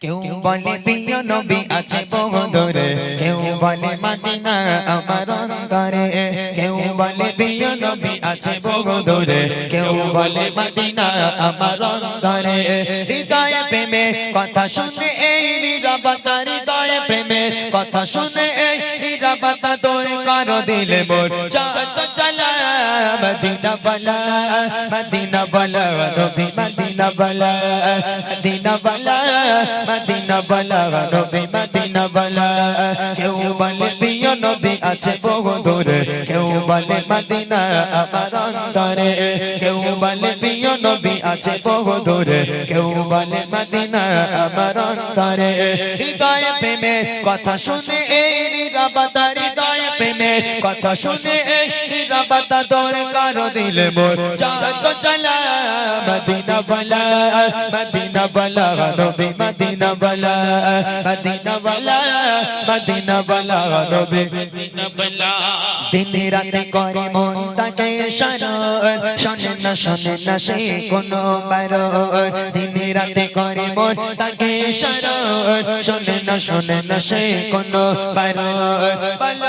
কেউ বলে প্রিয় নবী আছে বহু দূরে। কেউ বলে মদিনা আমার অন্তরে। কেউ বলে প্রিয় নবী আছে বহু দূরে। কেউ বলে মদিনা আমার অন্তরে। হৃদয়ে প্রেমে কথা শুনে এই নিরবতা হৃদয়ে প্রেমে কথা শুনে এই নিরবতা তোর কর দিলে মোর। চলা মদিনা বলা মদিনা বলা নবী মদিনা বলা। কেউ বলে প্রিয় নবী আছে বহু দূরে, কেউ বলে মদিনা কেউ বলে প্রিয় নবী আছে বহু দূরে, কেউ বলে মদিনা হৃদয় প্রেমে কথা শুনে হৃদয় প্রেমে কথা শুনে এই নিরাপত্তা তোর দিলে মোর। মদিনা বলা মদিনা বলা, নবী মদিনা বলা মদিনা বলা। মদিনা বলা রবে দিনে রাতে করে মন তাকে শরণ শোনে না শোনে না সে কোনো বারণ দিনে রাতে করে মন তাকে শরণ শোনে না শোনে না সে কোনো বারণ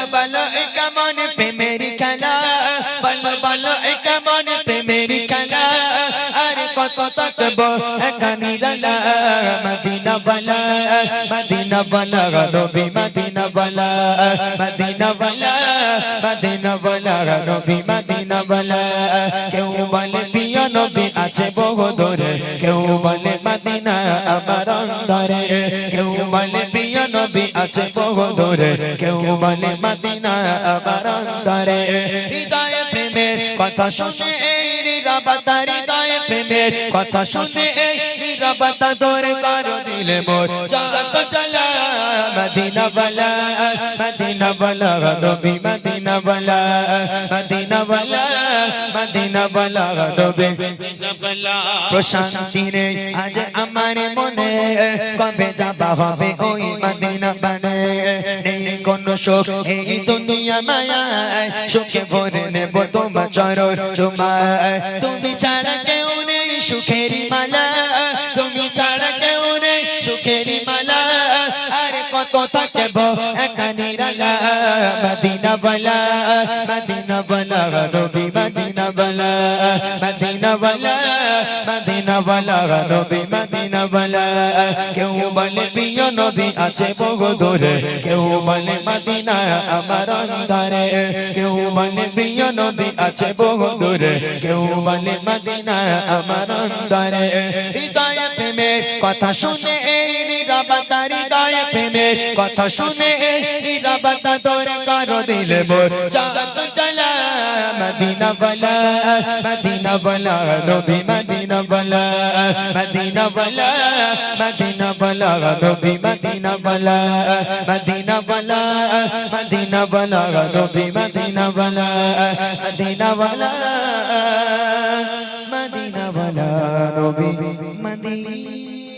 আছে বহু দূরে কেউ বলে মদিনা আমার অন্তরে কেউ বলে প্রিয় নবী আছে বহু দূরে কেউ বলে মদিনা আমার অন্তরে কথা শুনে এই নিরাপত্তা হৃদয় প্রেমের কথা শুনে এই নিরাপত্তা তোর কর দিলে মোর। মদিনা বলা মদিনা বলা, নবী মদিনা বলা মদিনা বলা মদিনা বলা, নবী প্রশান্তি রে, আজ আমার মনে কবে যাবা হবে ওই শোক, এই দুনিয়া মায়া সুখে ভরে নেব তোমার চরণ চুমায়। তুমি ছাড়া কেউ নেই সুখের মালা, তুমি ছাড়া কেউ নেই সুখের মালা। আরে কত থাকব একা মদিনা বলা মদিনা বলা নবী মদিনা বলা মদিনা বলা মদিনা বলা নবী মদিনা বলা কেউ বলে প্রিয় নবী আছে বহু দূরে। কেউ বলে মদিনা আমার অন্তরে। কেউ বলে প্রিয় নবী আছে বহু দূরে। কেউ বলে মদিনা আমার অন্তরে। হৃদয় প্রেমের কথা শুনে হৃদয় প্রেমের কথা শুনে কারও দিলে চাঁদ চলা মদিনা বলা মদিনা বলা নবী মদিনা বলা মদিনা বলা মদিনা বলা নবী মদিনা বলা মদিনা বলা মদিনা বলা নবী মদিনা বলা মদিনা বলা মদিনা বলা নবী মদিনা